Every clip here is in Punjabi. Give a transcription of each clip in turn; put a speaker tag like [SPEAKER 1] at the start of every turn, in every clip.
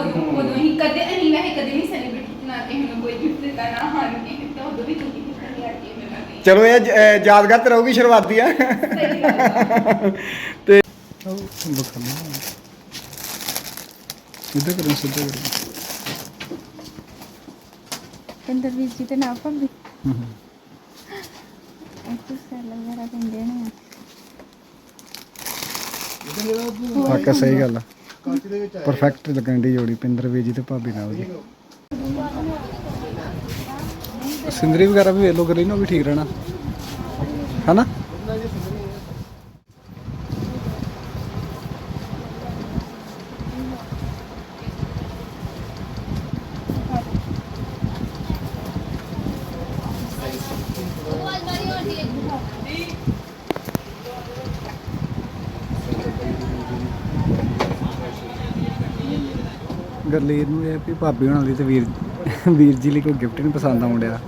[SPEAKER 1] ਉਦੋਂ ਉਦੋਂ ਹੀ। ਕਦੇ ਅਸੀਂ ਵੈਸੇ ਕਦੇ ਨਹੀਂ ਸੈਲੀਬ੍ਰੇਟ ਨਾ ਕਿਸੇ ਨੂੰ ਕੋਈ ਗਿਫਟ ਦਿੱਤਾ ਨਾ ਹਾਂ ਕਿਸੇ ਤੇ ਉਦੋਂ ਵੀ ਤੁਸੀਂ ਗਿਫਟ ਲਿਆ ਕੇ ਮਿਲਾਂ
[SPEAKER 2] ਚਲੋ ਇਹ ਜ- ਅਹ ਯਾਦਗਾਰ ਤੇ ਰਹੂਗੀ ਸ਼ੁਰੂਆਤੀ ਆ
[SPEAKER 1] ਸਹੀ ਗੱਲ ਆ।
[SPEAKER 2] ਤੇ ਸਿੱਧਾ ਕਰੋ ਸਿੱਧਾ ਕਰੋ।
[SPEAKER 3] ਪਿੰਦਰ ਵੀਰ ਜੀ ਤੇ ਨਾ ਭਾਬੀ ਇੱਥੇ ਸੈਲ ਵਗੈਰਾ ਨੇ।
[SPEAKER 2] ਵਾਕਾ ਸਹੀ ਗੱਲ ਆ। ਪਰਫੈਕਟ ਲੱਗਣ ਦੀ ਜੋੜੀ, ਪਿੰਦਰ ਵੀਰ ਜੀ ਤੇ ਭਾਬੀ ਨਾਲ ਜੀ ਸਿੰਦਰੀ ਵਗੈਰਾ ਵੀ ਵੇਖ ਲੋ ਕਰੀ ਨਾ ਉਹ ਵੀ ਠੀਕ ਰਹਿਣਾ। ਹਨਾ ਗਰਲੀਨ ਨੂੰ ਇਹ ਵੀ ਭਾਬੀ ਹੋਣਾ ਲਈ ਤੇ ਵੀਰ ਵੀਰ ਜੀ ਲਈ ਕੋਈ ਗਿਫਟ ਨਹੀਂ ਪਸੰਦ ਆਉਣ ਡਿਆ।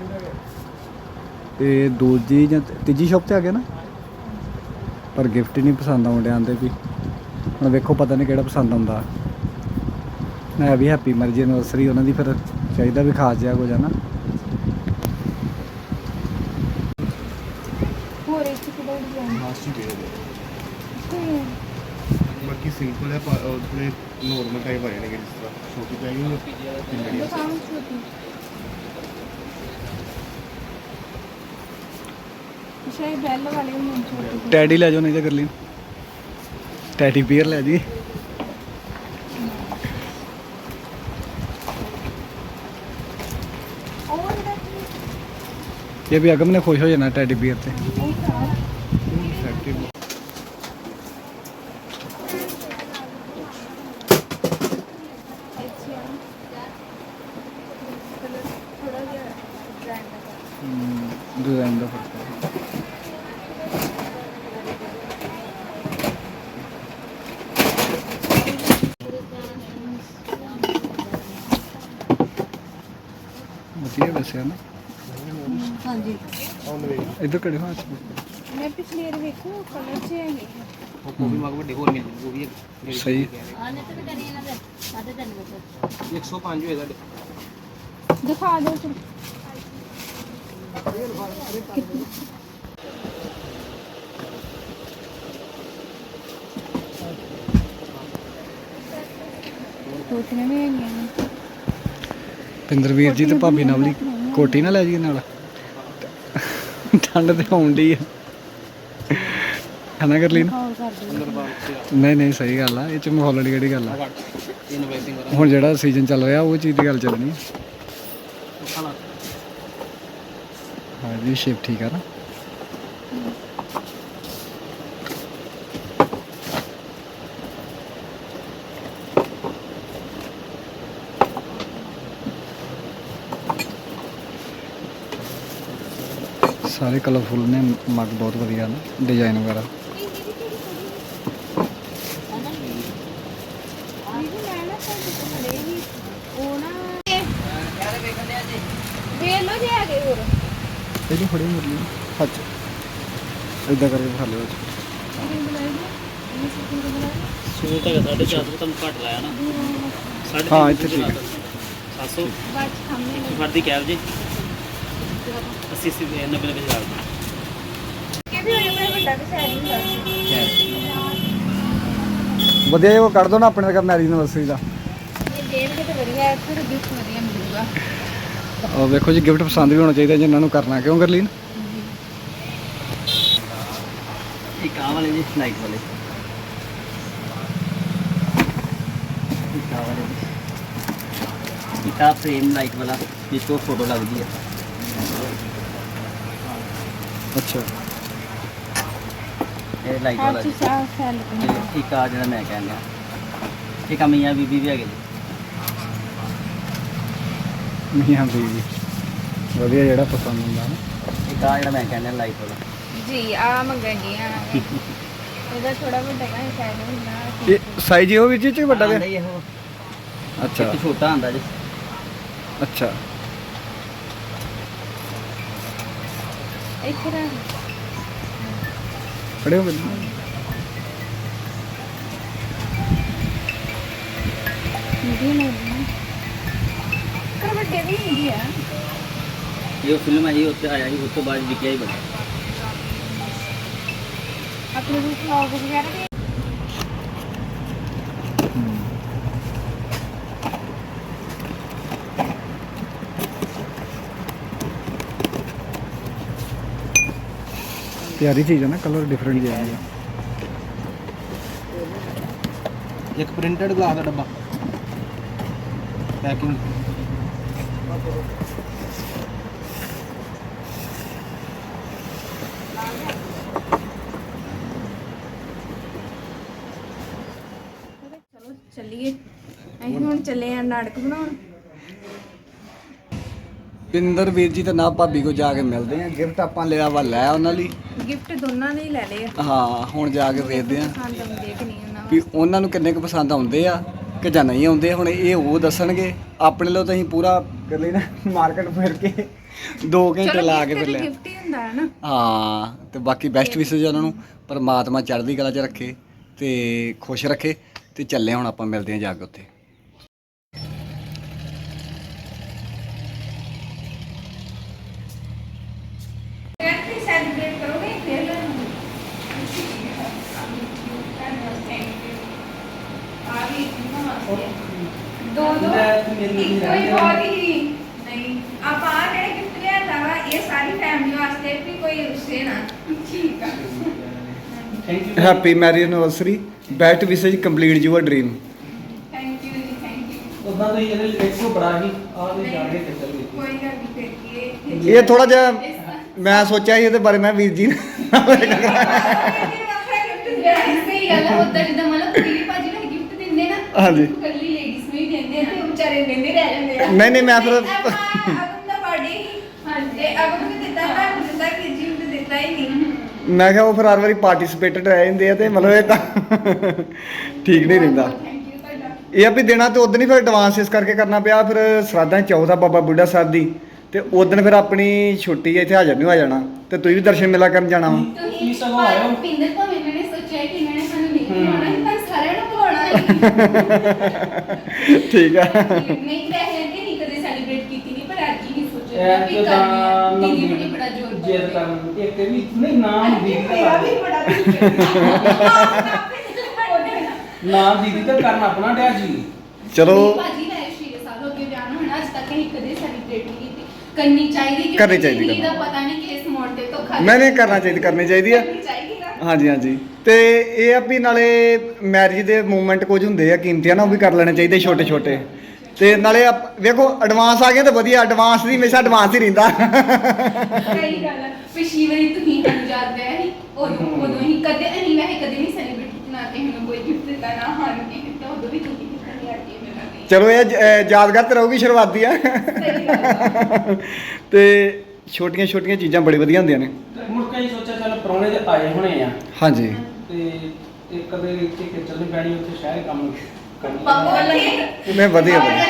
[SPEAKER 2] ਤੇ ਦੂਜੀ ਜਾਂ ਤੀਜੀ ਸ਼ਾਪ ਤੇ ਆ ਗਿਆ ਨਾ? ਪਰ ਗਿਫਟ ਹੀ ਨਹੀਂ ਪਸੰਦ ਆਉਣ ਡਿਆ ਆਂਦੇ ਵੀ। ਹੁਣ ਵੇਖੋ ਪਤਾ ਨਹੀਂ ਕਿਹੜਾ ਪਸੰਦ ਆਉਂਦਾ। ਮੈਂ ਵੀ ਹੈਪੀ ਮੈਰਿਜ ਐਨਵਰਸਰੀ ਉਹਨਾਂ ਦੀ ਫਿਰ ਚਾਹੀਦਾ ਵੀ ਖਾਸ ਜਿਹਾ ਕੁਝ ਹੈ ਨਾ।
[SPEAKER 3] ਹੋਰ ਇੱਕ ਕਿਹੜਾ ਡਿਜ਼ਾਈਨ
[SPEAKER 4] ਮਾਸਟਰ ਦੇ ਦੇ
[SPEAKER 3] ਤੇ
[SPEAKER 4] ਬਾਕੀ ਸਿੰਪਲ ਹੈ ਪਰ ਉਹਨੇ ਨੋਰਮਲ ਟਾਈਪ ਆ ਜਾਣਗੇ। ਜਿਸ ਤਰ੍ਹਾਂ ਛੋਟੀ
[SPEAKER 3] ਸ਼ਾਇਦ ਬੈਲ ਵਾਲੇ ਨੂੰ
[SPEAKER 2] ਟੈਡੀ ਲੈ ਜਾਓ ਨਹੀਂ ਤਾਂ ਗਰਲੀਨ ਟੈਡੀ ਬੀਅਰ ਲੈ ਜੀ।
[SPEAKER 3] ਉਹ ਜਿਹੜਾ
[SPEAKER 2] ਇਹ ਵੀ ਅਗਮ ਨੇ ਖੁਸ਼ ਹੋ ਜਾਣਾ ਟੈਡੀ ਬੀਅਰ ਤੇ
[SPEAKER 3] ਉਹ ਤਾਂ
[SPEAKER 4] ਐਕਟਿਵ
[SPEAKER 3] ਅੱਛਾ ਕਲਰ ਥੋੜਾ ਜਿਹਾ ਬ੍ਰਾਂਡ ਦਾ
[SPEAKER 2] ਡਿਜ਼ਾਈਨ ਦਾ ਫ਼ਰਕ ਹੈ ਵਧੀਆ ਵੈਸੇ ਨਾ?
[SPEAKER 3] ਹਾਂਜੀ।
[SPEAKER 2] ਇੱਧਰ ਕਿਹੜੇ ਹੱਥ
[SPEAKER 3] ਮੈਂ ਪਿਛਲੀ ਵਾਰ ਵੇਖੋ ਕਲਰ ਚ ਹੈਗੇ
[SPEAKER 5] ਉਹ ਕੋਵੀ ਮਗ ਵੱਡੇ ਹੋਰ ਮਿਲ ਜੂ ਉਹ ਵੀ ਹੈ।
[SPEAKER 2] ਸਹੀ।
[SPEAKER 5] 105 ਹੋਏਗਾ
[SPEAKER 3] ਦਿਖਾ ਦਿਓ ਚਲ। ਕੋਟੀਆਂ ਵੀ ਹੈਗੀਆਂ ਨੇ।
[SPEAKER 2] ਪਿੰਦਰਵੀਰ ਜੀ ਤੇ ਭਾਬੀ ਨਾਲ ਵਾਲੀ ਕੋਟੀ ਨਾ ਲੈ ਜੀ ਨਾਲ। ਠੰਡ ਤੇ ਆਉਣ ਡਈ ਆ। ਹਨਾ ਕਰ ਲਈ ਨਾ ਨਹੀਂ ਨਹੀਂ ਸਹੀ ਗੱਲ ਆ। ਇਹ ਚ ਮਾਹੌਲ ਵਾਲੀ ਕਿਹੜੀ ਗੱਲ ਆ? ਹੁਣ ਜਿਹੜਾ ਸੀਜ਼ਨ ਚੱਲ ਰਿਹਾ ਉਹ ਚੀਜ਼ ਦੀ ਗੱਲ ਚੱਲਣੀ ਹਾਂ ਜੀ ਸ਼ੇਪ ਠੀਕ ਆ ਨਾ? ਸਾਰੇ ਕਲਰਫੁੱਲ ਨੇ ਮੱਗ ਬਹੁਤ ਵਧੀਆ ਨੇ ਡਿਜ਼ਾਈਨ ਵਗੈਰਾ। ਇਹਨੂੰ ਫੜੀ ਮੁਰਲੀ ਹੱਥ ਇਦਾਂ ਕਰਕੇ ਖਾ ਲਿਓ।
[SPEAKER 3] ਕਿੰਨੇ ਬੁਲਾਏ ਜੀ ਇਹ ਸਿੱਧੂ ਦੇ ਬੁਲਾਏ
[SPEAKER 5] ਸੂਟ ਹੈਗਾ 450 ਤੁਹਾਨੂੰ ਘੱਟ ਲਾਇਆ ਨਾ।
[SPEAKER 2] ਹਾਂ, ਇੱਥੇ ਠੀਕ ਹੈ।
[SPEAKER 5] 700
[SPEAKER 3] ਬਾਅਦ ਚ ਖਾਣੇ
[SPEAKER 5] ਫੜਦੀ ਕੈਬ ਜੀ। 80 80 90 90 ਹਜ਼ਾਰ ਦੀ
[SPEAKER 3] ਕਿ ਵੀ ਹੋਏ ਬੜਾ ਵੱਡਾ ਵੀ ਸਾਈਜ਼ ਹੁੰਦਾ
[SPEAKER 2] ਵਧੀਆ ਜਿਹਾ ਉਹ ਕੱਢ ਦੋ ਨਾ ਆਪਣੇ ਦਾ ਮੈਰਿਜ ਐਨਵਰਸਰੀ ਦਾ।
[SPEAKER 3] ਇਹ ਦੇਖ ਕੇ ਤਾਂ ਵਧੀਆ ਹੈ ਫਿਰ ਗਿਫਟ ਵਧੀਆ ਮਿਲੂਗਾ।
[SPEAKER 2] ਉਹ ਵੇਖੋ ਜੀ ਗਿਫਟ ਪਸੰਦ ਵੀ ਹੋਣਾ ਚਾਹੀਦਾ ਜਿਨ੍ਹਾਂ ਨੂੰ ਕਰਨਾ ਕਿਉਂ ਕਰ ਲਈ
[SPEAKER 5] ਇੱਕ ਆਹ ਵਾਲੇ ਜੀ ਲਾਈਟ ਵਾਲੇ। ਇੱਕ ਆਹ ਵਾਲੇ ਜੀ। ਇੱਕ ਆਹ ਫਰੇਮ ਲਾਈਟ ਵਾਲਾ ਜਿਸ ਤੋਂ ਫੋਟੋ ਲੱਗਦੀ ਹੈ
[SPEAKER 2] ਅੱਛਾ।
[SPEAKER 5] ਇਹ ਲਾਈਟ ਵਾਲਾ ਜੀ
[SPEAKER 3] ਚੀਜ਼ ਸੈਲ
[SPEAKER 5] ਤੇ ਇੱਕ ਆ ਜਿਹੜਾ ਮੈਂ ਕਹਿੰਦਾ ਆ ਮੀਆਂ ਬੀਬੀ ਵੀ ਹੈਗੇ ਜੀ।
[SPEAKER 2] ਮੀਆਂ ਬੀਵੀ ਵਧੀਆ ਜਿਹੜਾ ਪਸੰਦ ਹੁੰਦਾ ਨਾ।
[SPEAKER 5] ਆ ਜਿਹੜਾ ਮੈਂ ਕਹਿੰਦਾ ਲਾਈਟ ਵਾਲਾ।
[SPEAKER 3] ਜੀ ਆ ਮੰਗਾਂਗੇ ਆ। ਇਹਦਾ ਥੋੜਾ ਵੱਡਾ ਹੈ ਸਾਈਜ਼ ਹੁੰਦਾ।
[SPEAKER 2] ਇਹ ਸਾਈਜ਼ ਇਹੋ ਵਿੱਚ ਚ ਵੱਡਾ
[SPEAKER 5] ਹੀ ਇਹੋ।
[SPEAKER 2] ਅੱਛਾ।
[SPEAKER 5] ਇੱਕ ਛੋਟਾ ਆਂਦਾ ਜੀ।
[SPEAKER 2] ਅੱਛਾ।
[SPEAKER 3] ਇੱਥੇ
[SPEAKER 2] ਖੜੇ ਹੋ ਬੱਲੇ
[SPEAKER 3] ਮੀਡੀਅਮ ਹੈ ਨਾ ਕਰ ਵੱਡੇ ਵੀ ਹੁੰਦੀ ਆ।
[SPEAKER 5] ਇਹ ਫਿਲਮ ਆਈ ਉੱਤੇ ਆਇਆ ਸੀ ਉਸ ਤੋਂ ਬਾਅਦ ਵਿਕਿਆ ਹੀ ਬੜਾ।
[SPEAKER 3] ਆਪਣੇ ਕੋਲ ਵਗੈਰਾ ਵੀ
[SPEAKER 2] ਪਿਆਰੀ ਚੀਜ਼ ਹੈ ਨਾ ਕਲਰ ਡਿਫਰੈਂਟ ਜਿਹਾ ਹੈ
[SPEAKER 4] ਇੱਕ ਪ੍ਰਿੰਟਡ ਗਲਾਸ ਦਾ ਡੱਬਾ। ਪੈਕਿੰਗ
[SPEAKER 3] ਚਲੋ ਚੱਲੀਏ। ਅਸੀਂ ਹੁਣ ਚੱਲੇ ਆ ਨਾਟਕ ਬਣਾਉਣ।
[SPEAKER 2] ਪਿੰਦਰ ਵੀਰ ਜੀ ਤੇ ਨਾ ਭਾਬੀ ਕੋ ਜਾ ਕੇ ਮਿਲਦੇ ਆ। ਗਿਫਟ ਆਪਾਂ ਲਿਆ ਵਾ ਲੈ ਉਹਨਾਂ ਲਈ
[SPEAKER 3] ਗਿਫਟ ਦੋਨਾਂ ਨੇ ਹੀ ਲੈ ਲਏ ਆ।
[SPEAKER 2] ਹਾਂ ਹੁਣ ਜਾ ਕੇ ਵੇਖਦੇ ਆ।
[SPEAKER 3] ਪਸੰਦ ਆਉਂਦੇ ਕਿ ਨਹੀਂ ਉਹਨਾਂ
[SPEAKER 2] ਵੀ ਉਹਨਾਂ ਨੂੰ ਕਿੰਨੇ ਕੁ ਪਸੰਦ ਆਉਂਦੇ ਆ ਕਿ ਜਾਂ ਨਹੀਂ ਆਉਂਦੇ ਹੁਣ ਇਹ ਉਹ ਦੱਸਣਗੇ। ਆਪਣੇ ਲਈ ਤਾਂ ਅਸੀਂ ਪੂਰਾ ਕਰ ਲਈ ਨਾ ਮਾਰਕੀਟ ਫਿਰ ਕੇ 2 ਘੰਟੇ ਲਾ ਕੇ ਫਿਰ ਲਿਆ
[SPEAKER 3] ਗਿਫਟ ਹੀ ਹੁੰਦਾ ਹੈ ਨਾ।
[SPEAKER 2] ਹਾਂ ਤੇ ਬਾਕੀ ਬੈਸਟ ਵਿਸ਼ੇਜ ਉਹਨਾਂ ਨੂੰ। ਪਰਮਾਤਮਾ ਚੜ੍ਹਦੀ ਕਲਾ 'ਚ ਰੱਖੇ ਤੇ ਖੁਸ਼ ਰੱਖੇ ਤੇ ਚੱਲੇ ਹੁਣ ਆਪਾਂ ਮਿਲਦੇ ਹਾਂ ਜਾ ਕੇ ਉੱਥੇ।
[SPEAKER 1] ਦੋ ਦੋ। ਇੱਕੋ ਹੀ ਬਹੁਤ ਹੀ ਨਹੀਂ। ਆਪਾਂ ਆਹ ਜਿਹੜੇ ਗਿਫਟ ਲਿਆਂਦਾ ਵਾ ਇਹ ਸਾਰੀ ਫੈਮਿਲੀ ਵਾਸਤੇ ਵੀ ਕੋਈ ਰੁੱਸੇ ਨਾ। ਠੀਕ ਆ।
[SPEAKER 5] Thank you
[SPEAKER 2] happy marriage anniversary best wishes complete your dream
[SPEAKER 1] thank you ji thank you
[SPEAKER 5] ਉਦਾਂ ਤਾਂ ਇਹਦੇ ਇੱਕ ਤੋਂ ਬੜਾ ਹੀ ਆ ਦੇ ਜਾ ਕੇ ਚੱਲ ਗਈ
[SPEAKER 1] ਕੋਈ ਗੱਲ ਨਹੀਂ ਫਿਰ ਇਹ
[SPEAKER 2] ਇਹ ਥੋੜਾ ਜਿਹਾ ਮੈਂ ਸੋਚਿਆ ਸੀ ਇਹਦੇ ਬਾਰੇ ਮੈਂ ਵੀਰ ਜੀ ਨਾਲ
[SPEAKER 1] ਸਹੀ ਗੱਲ ਹੈ ਉਦਾਂ ਜਿੱਦਾਂ ਮਤਲਬ ਕੁੜੀ ਭਾਜੀ ਨੂੰ ਗਿਫਟ ਦਿੰਦੇ ਨਾ
[SPEAKER 2] ਹਾਂਜੀ।
[SPEAKER 1] ਕੱਲੀ ਲੇਡੀਜ਼ ਨੂੰ ਹੀ ਦਿੰਦੇ ਨਾ ਤੇ ਵਿਚਾਰੇ ਦਿੰਦੇ ਰਹਿ ਜਾਂਦੇ ਆ।
[SPEAKER 2] ਨਹੀਂ, ਨਹੀਂ, ਮੈਂ ਫਿਰ-
[SPEAKER 1] ਅਗਮ ਦਾ ਬਰਥਡੇ ਹੀ ਹਾਂਜੀ ਅਗਮ ਨੇ ਦਿੱਤਾ ਤਾਂ ਦਿੱਤਾ ਕਿ ਜੀ ਨੇ ਦਿੱਤਾ ਹੀ ਨਹੀਂ।
[SPEAKER 2] ਮੈਂ ਕਿਹਾ ਉਹ ਫਿਰ ਹਰ ਵਾਰੀ ਪਾਰਟਿਸਿਪੇਟਡ ਰਹਿ ਜਾਂਦੇ ਆ ਤੇ ਮਤਲਬ ਇਹ ਤਾਂ ਠੀਕ ਨਹੀਂ ਰਹਿੰਦਾ।
[SPEAKER 1] ਥੈਂਕ ਯੂ ਤੁਹਾਡਾ।
[SPEAKER 2] ਇਹ ਆ ਵੀ ਦੇਣਾ ਤੇ ਉਦੋਂ ਹੀ ਫਿਰ ਐਡਵਾਂਸ ਇਸ ਕਰਕੇ ਕਰਨਾ ਪਿਆ ਫਿਰ ਸਰਾਧਾਂ ਚੌਥਾ ਬਾਬਾ ਬੁੱਢਾ ਸਾਹਿਬ ਦੀ। ਤੇ ਉਦੋਂ ਫਿਰ ਆਪਣੀ ਛੁੱਟੀ ਇੱਥੇ ਹਾਜ਼ਰ ਨਹੀਂ ਹੋ ਜਾਣਾ। ਤੇ ਤੁਸੀਂ ਵੀ ਦਰਸ਼ਨ ਮੇਲਾ ਕਰਨ ਜਾਣਾ ਵਾ।
[SPEAKER 1] ਤੁਸੀਂ
[SPEAKER 5] ਸਗੋਂ ਆਇਓ।
[SPEAKER 1] ਪਿੰਦਰ ਭਾਵੇਂ ਇਹਨਾਂ ਨੇ ਸੋਚਿਆ ਕਿ ਇਹਨਾਂ ਨੇ ਸਾਨੂੰ ਨਹੀਂ ਸੀ, ਪਰ ਸਾਰਿਆਂ ਨੂੰ
[SPEAKER 2] ਠੀਕ ਆ।
[SPEAKER 1] ਨਹੀਂ ਵੈਸੇ ਕਿ ਨਹੀਂ ਕਦੇ ਸੈਲੀਬ੍ਰੇਟ ਕੀਤੀ ਨਹੀਂ ਪਰ ਅੱਜ ਹੀ ਸੋਚਿਆ
[SPEAKER 5] ਤਾਂ
[SPEAKER 1] ਕਰਨੀ ਹੈ। ਦੀਦੀ ਬੜਾ ਜ਼ੋਰ
[SPEAKER 5] ਜਿੱਦ
[SPEAKER 1] ਪਾਇਆ।
[SPEAKER 5] ਕਰਨ ਇੱਕ ਵੀ ਨਹੀਂ ਨਾਮ
[SPEAKER 1] ਮੇਰਾ ਵੀ ਬੜਾ
[SPEAKER 5] ਨਾਮ ਦੀਦੀ ਦਾ ਕਰਨਾ ਆਪਣਾ ਡਿਆ ਜੀ।
[SPEAKER 2] ਚਲੋ।
[SPEAKER 1] ਭਾਜੀ ਮੈਂ 6 ਸਾਲ ਹੋ ਗਏ ਵਿਆਹ ਨੂੰ ਅੱਜ ਤੱਕ ਅਸੀਂ ਕਦੇ ਸੈਲੀਬ੍ਰੇਟ ਨਹੀਂ ਕੀਤੀ। ਕਰਨੀ ਚਾਹੀਦੀ ਕਿਉਂਕਿ
[SPEAKER 2] ਕਰਨੀ ਚਾਹੀਦੀ,
[SPEAKER 1] ਦਾ
[SPEAKER 2] ਕਰਨੀ।
[SPEAKER 1] ਪਤਾ ਨਹੀਂ ਕਿਸ ਮੋੜ ਤੇ ਧੋਖਾ
[SPEAKER 2] ਨਹੀਂ ਨਹੀਂ ਕਰਨਾ ਚਾਹੀਦੀ ਕਰਨੀ ਚਾਹੀਦੀ ਆ।
[SPEAKER 1] ਕਰਨੀ ਚਾਹੀਦੀ ਨਾ
[SPEAKER 2] ਹਾਂਜੀ ਹਾਂਜੀ। ਤੇ ਇਹ ਆ ਵੀ ਨਾਲੇ ਮੈਰਿਜ ਦੇ ਮੂਵਮੈਂਟ ਕੁਝ ਹੁੰਦੇ ਆ ਕੀਮਤੀ ਆ ਨਾ ਉਹ ਵੀ ਕਰ ਲੈਣੇ ਚਾਹੀਦੇ ਛੋਟੇ ਛੋਟੇ। ਤੇ ਨਾਲੇ ਆਪ- ਵੇਖੋ ਐਡਵਾਂਸ ਆ ਗਏ ਤਾਂ ਵਧੀਆ ਐਡਵਾਂਸ ਦੀ ਹਮੇਸ਼ਾ ਐਡਵਾਂਸ ਹੀ ਰਹਿੰਦਾ।
[SPEAKER 1] ਸਹੀ ਗੱਲ ਹੈ ਪਿਛਲੀ ਵਾਰੀ ਤੁਸੀਂ ਸਾਨੂੰ ਯਾਦ ਰਿਹਾ ਸੀ ਉਦੋਂ ਉਦੋਂ ਹੀ ਕਦੇ ਅਸੀਂ ਵੈਸੇ ਕਦੇ ਨਹੀਂ ਸੈਲੀਬ੍ਰੇਟ ਕੀਤਾ ਨਾ ਕਿਸੇ ਨੂੰ ਕੋਈ ਗਿਫਟ ਦਿੱਤਾ ਨਾ ਸਾਨੂੰ ਕੀ ਦਿੱਤਾ ਉਦੋਂ ਵੀ ਤੁਸੀਂ ਗਿਫਟ ਲਿਆ ਕੇ ਮੇਰਾ ਨਹੀਂ।
[SPEAKER 2] ਚਲੋ ਇਹ ਜ- ਅਹ ਯਾਦਗਾਰ ਤੇ ਰਹੂਗੀ ਸ਼ੁਰੂਆਤੀ ਆ।
[SPEAKER 1] ਸਹੀ ਗੱਲ।
[SPEAKER 2] ਤੇ ਛੋਟੀਆਂ ਛੋਟੀਆਂ ਚੀਜ਼ਾਂ ਬੜੀ ਵਧੀਆ ਹੁੰਦੀਆਂ ਨੇ।
[SPEAKER 5] ਮੁੜ ਕੇ ਹੀ ਸੋਚਿਆ ਚੱਲ ਪ੍ਰਾਹੁਣੇ ਤੇ ਆਏ ਹੋਣੇ ਆ।
[SPEAKER 2] ਹਾਂਜੀ।
[SPEAKER 5] ਕਦੇ ਇੱਥੇ ਕਿ ਚੱਲਣੀ ਪੈਣੀ ਉੱਥੇ ਸ਼ਹਿਰ ਕੰਮ ਕਰਨੀ।
[SPEAKER 2] ਮੈਂ ਵਧੀਆ ਵਧੀਆ।